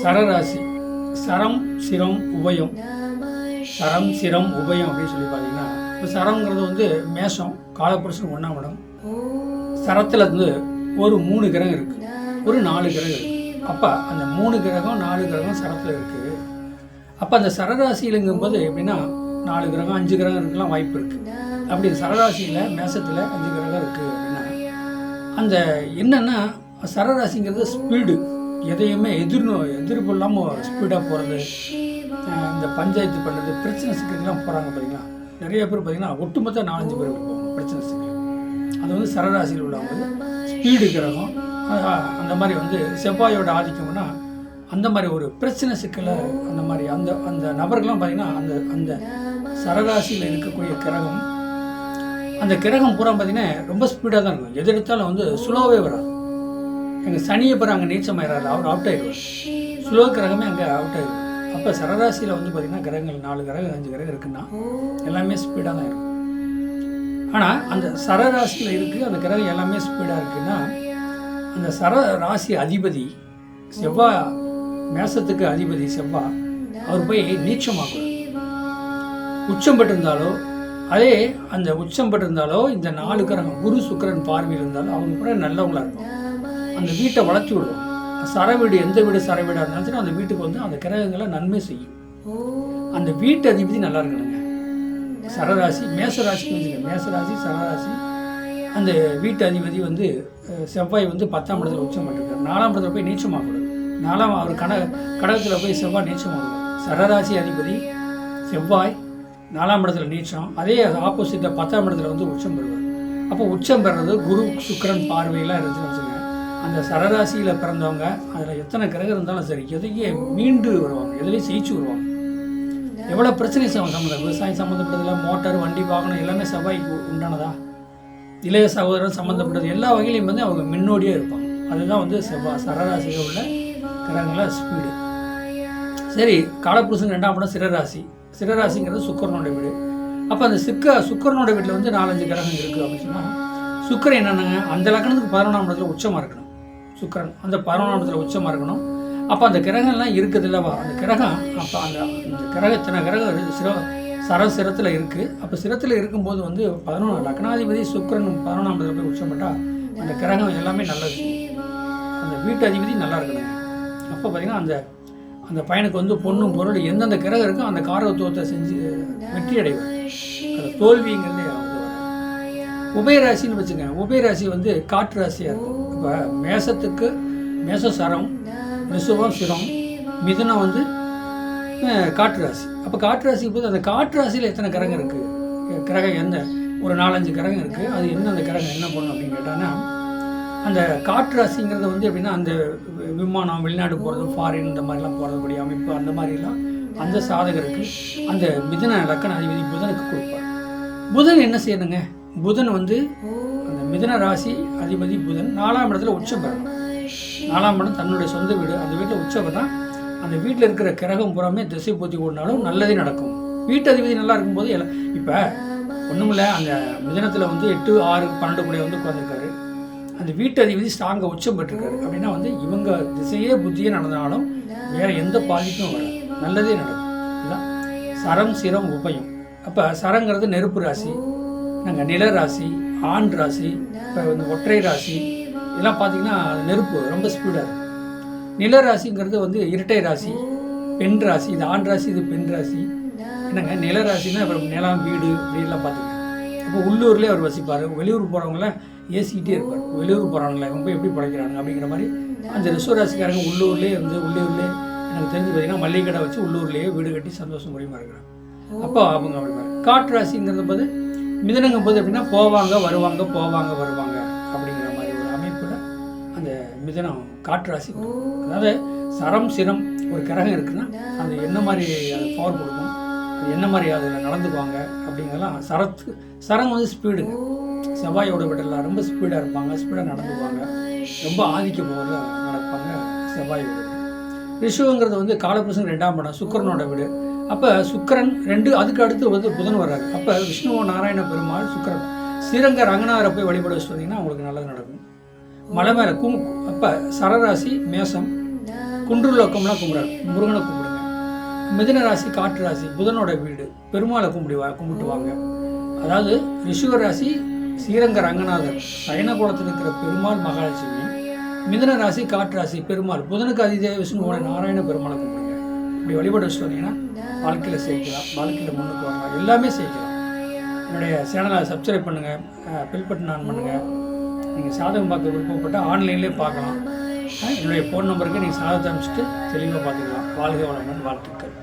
சரராசி. சரம் சிரம் உபயம். சரம் சிரம் உபயம் அப்படின்னு சொல்லி பார்த்தீங்கன்னா இப்போ சரம்ங்கிறது வந்து மேஷம் காலப்புருஷன் ஒன்றாம் இடம். சரத்தில் வந்து ஒரு மூணு கிரகம் இருக்குது ஒரு நாலு கிரகம் இருக்குது அப்போ அந்த மூணு கிரகம் நாலு கிரகம் சரத்தில் இருக்குது அப்போ அந்த சரராசியிலங்கும்போது எப்படின்னா நாலு கிரகம் அஞ்சு கிரகம் இருக்கலாம் வாய்ப்பு இருக்குது அப்படி சரராசியில் மேசத்தில் அஞ்சு கிரகம் இருக்குது அப்படின்னா அந்த என்னன்னா சரராசிங்கிறது ஸ்பீடு எதையுமே எதிர்நோ எதிர்ப்பு இல்லாமல் ஸ்பீடாக போகிறது இந்த பஞ்சாயத்து பண்ணுறது பிரச்சனை சிக்கல்லாம் போகிறாங்க பார்த்தீங்களா நிறைய பேர் பார்த்தீங்கன்னா ஒட்டுமொத்த நாலஞ்சு பேர் போவாங்க பிரச்சனை சிக்கல் அது வந்து சரராசியில் உள்ளவங்க. ஸ்பீடு கிரகம். அந்த மாதிரி வந்து செவ்வாயோட ஆதிக்கம்னா அந்த மாதிரி ஒரு பிரச்சனை சிக்கலை அந்த மாதிரி அந்த அந்த நபர்கள்லாம் பார்த்தீங்கன்னா அந்த அந்த சரராசியில் இருக்கக்கூடிய கிரகம். அந்த கிரகம் பூரா பார்த்தீங்கன்னா ரொம்ப ஸ்பீடாக தான் இருக்கும். எது எடுத்தாலும் வந்து ஸ்லோவே வராது. எங்கள் சனியை பிற அங்கே நீச்சமாயிடாரு அவர் அவுட் ஆயிடுவார். ஸ்லோ கிரகமே அங்கே அவுட் ஆயிடும் அப்போ சரராசியில் வந்து பார்த்தீங்கன்னா கிரகங்கள் நாலு கிரகம் அஞ்சு கிரகம் இருக்குன்னா எல்லாமே ஸ்பீடாக தான் இருக்கும். ஆனால் அந்த சரராசியில் இருக்குது அந்த கிரகம் எல்லாமே ஸ்பீடாக இருக்குன்னா அந்த சர ராசி அதிபதி செவ்வாய் மேசத்துக்கு அதிபதி செவ்வாய் அவர் போய் நீச்சமாகும் உச்சம் பெற்றிருந்தாலோ அதே அந்த உச்சம் பெற்றிருந்தாலோ இந்த நாலு கிரகம் குரு சுக்கரன் பார்வையில் இருந்தாலும் அவங்க கூட நல்லவங்களாக இருக்கும் அந்த வீட்டை வளர்த்தி விடுவோம் சர வீடு எந்த வீடு சர வீடாக இருந்தாலும் அந்த வீட்டுக்கு வந்து அந்த கிரகங்களை நன்மை செய்யும். அந்த வீட்டு அதிபதி நல்லா இருக்கணுங்க சரராசி மேசராசிக்கு வந்துங்க மேசராசி சரராசி. அந்த வீட்டு அதிபதி வந்து செவ்வாய் வந்து பத்தாம் இடத்துல உச்சம் பண்ணிருக்காரு. நாலாம் இடத்துல போய் நீச்சமாகக்கூடாது நாலாம் அவர் கட கடகத்தில் போய் செவ்வாய் நீச்சமாகும் சரராசி அதிபதி செவ்வாய் நாலாம் இடத்துல நீச்சம் அதே ஆப்போசிட்டில் பத்தாம் இடத்துல வந்து உச்சம் பெறுவார். அப்போ உச்சம் பெறுறது குரு சுக்கிரன் பார்வையெல்லாம் இருந்துச்சுன்னு வச்சுக்கோங்க. அந்த சரராசியில் பிறந்தவங்க அதில் எத்தனை கிரகம் இருந்தாலும் சரி எதையே மீண்டு வருவாங்க எதுலேயும் ஜெயிச்சு வருவாங்க. எவ்வளோ பிரச்சனை சம்மந்தம் விவசாயம் சம்மந்தப்பட்டதில் மோட்டார் வண்டி வாகனம் எல்லாமே செவ்வாய்க்கு உண்டானதா? இளைய சகோதரன் சம்மந்தப்பட்டது எல்லா வகையிலையும் வந்து அவங்க முன்னோடியாக இருப்பாங்க. அதுதான் வந்து செவ்வாய் சரராசியில் உள்ள கிரகங்கள ஸ்பீடு சரி காலப்புருஷன் ரெண்டாம் படம் சிரராசி. சிரராசிங்கிறது சுக்கரனோட வீடு. அப்போ அந்த சிக்க சுக்கரனோட வீட்டில் வந்து நாலஞ்சு கிரகம் இருக்குது அப்படின்னு சொன்னால் சுக்கரன் என்னென்னங்க? அந்த லக்னத்துக்கு பதினொன்றாம் இடத்துல உச்சமாக இருக்கணும். சுக்கரன். அந்த பதினொன்றாம் உச்சமாக இருக்கணும். அப்போ அந்த கிரகம்லாம் இருக்குது இல்லவா? அந்த கிரகம் அப்போ அந்த அந்த கிரக கிரகம் சிர சர சிரத்தில் இருக்குது அப்போ சிரத்தில் இருக்கும்போது வந்து பதினொன்று லக்னாதிபதி சுக்கரன் பதினொன்றாம் போய் உச்சம் பண்ணால் அந்த கிரகம் எல்லாமே நல்லது. அந்த வீட்டு அதிபதி நல்லா இருக்கணும். அப்போ பார்த்தீங்கன்னா அந்த அந்த பையனுக்கு வந்து பொண்ணும் பொருள் எந்தெந்த கிரகம் இருக்கோ அந்த காரகத்துவத்தை செஞ்சு வெற்றி அடைவார். அந்த தோல்விங்கிறதே உபயராசின்னு வச்சுக்கோங்க. உபயராசி வந்து காற்று ராசியாக இருக்கும். இப்போ மேசத்துக்கு மேச சரம் ரிசுவம் சிரம் மிதுனம் வந்து காற்று ராசி. அப்போ காற்று ராசிக்கு போது அந்த காற்று ராசியில் எத்தனை கிரகம் இருக்குது கிரகம் எந்த ஒரு நாலஞ்சு கிரகம் இருக்குது அது என்ன அந்த கிரகம் என்ன பண்ணும் அப்படின்னு கேட்டாங்கன்னா அந்த காற்று ராசிங்கிறது வந்து எப்படின்னா அந்த விமானம் வெளிநாடு போகிறது ஃபாரின் இந்த மாதிரிலாம் போகிறதுக்கூடிய அமைப்பு அந்த மாதிரிலாம் அந்த சாதகருக்கு அந்த மிதன லக்கண அதிபதி புதனுக்கு கொடுப்பார். புதன் என்ன செய்யணுங்க? புதன் வந்து மிதன ராசி அதிபதி புதன் நாலாம் இடத்துல உச்சம் பெறணும் நாலாம் இடம் தன்னுடைய சொந்த வீடு. அந்த வீட்டில் உச்சம் பெறா அந்த வீட்டில் இருக்கிற கிரகம் புறமே திசை பூத்தி ஓடினாலும் நல்லதே நடக்கும். வீட்டு அதிபதி நல்லா இருக்கும்போது எல்லாம் இப்போ ஒன்றுமில்ல அந்த மிதனத்தில் வந்து எட்டு ஆறு பன்னெண்டு கூட வந்து உட்காந்துருக்காரு அந்த வீட்டு அதிபதி ஸ்ட்ராங்காக உச்சம் பெற்றிருக்காரு. அப்படின்னா வந்து இவங்க திசையே புத்தியே நடந்தாலும் வேறு எந்த பாதிப்பும் வராது நல்லதே நடக்கும். இல்லை? சரம் சிரம் உபயம். அப்போ சரங்கிறது நெருப்பு ராசி. நாங்கள் நில ராசி ஆண் ராசி இப்போ வந்து ஒற்றை ராசி. இதெல்லாம் பார்த்தீங்கன்னா நெருப்பு ரொம்ப ஸ்பீடாக இருக்கும் நில ராசிங்கிறது வந்து இரட்டை ராசி பெண் ராசி இது ஆண் ராசி இது பெண் ராசி. என்னங்க நில ராசின்னா இப்போ நிலம் வீடு இப்படிலாம் பார்த்துக்கலாம் அப்போ உள்ளூர்லேயே அவர் வசிப்பார். வெளியூர் போகிறவங்களாம் ஏசிக்கிட்டே இருப்பார். வெளியூர் போகிறாங்களே ரொம்ப எப்படி படைக்கிறாங்க அப்படிங்கிற மாதிரி. அந்த ரிசர்வ் ராசிக்காரங்க உள்ளூர்லேயே வந்து உள்ளூர்லேயே எனக்கு தெரிஞ்சு பார்த்தீங்கன்னா மல்லிகை கடை வச்சு உள்ளூர்லேயே வீடு கட்டி சந்தோஷம் முடியுமா இருக்கிறாங்க. அப்போ அவங்க அப்படி பாரு. காற்று ராசிங்கிறது போது மிதனங்கும் போது எப்படின்னா போவாங்க வருவாங்க போவாங்க வருவாங்க அப்படிங்கிற மாதிரி ஒரு அமைப்பில் அந்த மிதனம் காற்று ராசி கொடுக்கும். அதாவது சரம் சிரம் ஒரு கிரகம் இருக்குன்னா அது என்ன மாதிரி அது பவர் கொடுக்கும்? அது என்ன மாதிரி அதில் நடந்துக்குவாங்க அப்படிங்கிறதெல்லாம் சரத்து சரம் வந்து ஸ்பீடுங்க செவ்வாயோட விடலாம் ரொம்ப ஸ்பீடாக இருப்பாங்க ஸ்பீடாக நடந்துக்குவாங்க. ரொம்ப ஆதிக்க பவரில் நடப்பாங்க செவ்வாயோட வீடு. ரிஷுங்கிறது வந்து காலபுருஷன் ரெண்டாம் இடம் சுக்கிரனோட வீடு. அப்போ சுக்கிரன் ரெண்டு அதுக்கு அடுத்து வந்து புதன் வர்றாரு. அப்போ விஷ்ணு நாராயண பெருமாள் சுக்கிரன். ஸ்ரீரங்க ரங்கநாதரை போய் வழிபட வச்சு உங்களுக்கு நல்லது நடக்கும். மலை மேலே கும் அப்போ சரராசி மேசம் குன்றுலோக்கம்லாம் கும்பிட்றாரு. முருகனை கும்பிடுங்க. மிதுன ராசி காற்று ராசி புதனோட வீடு. பெருமாளை கும்பிடுவா கும்பிட்டுவாங்க. அதாவது ரிஷுவ ராசி ஸ்ரீரங்க ரங்கநாதர். சயனகுலத்தில் இருக்கிற பெருமாள் மகாலட்சுமி. மிதுன ராசி காற்று ராசி பெருமாள். புதனுக்கு அதிதேவ விஷ்ணுவோட நாராயண பெருமாளை இப்படி வழிபாடு வச்சுட்டு வந்தீங்கன்னா வாழ்க்கையில் சேர்க்கலாம் வாழ்க்கையில் முன்னுக்கு வரலாம் எல்லாமே சேர்க்கலாம். என்னுடைய சேனலை சப்ஸ்கிரைப் பண்ணுங்கள் பில் பட்டன் ஆன் பண்ணுங்கள் நீங்கள் சாதகம் பார்க்க விருப்பப்பட்டால் ஆன்லைன்லேயே பார்க்கலாம். என்னுடைய ஃபோன் நம்பருக்கு நீங்கள் சாதத்தை அனுப்பிச்சிட்டு தெளிவாக பார்த்துக்கலாம். வாழ்க வளமுடன் வாழ்த்துக்கள்.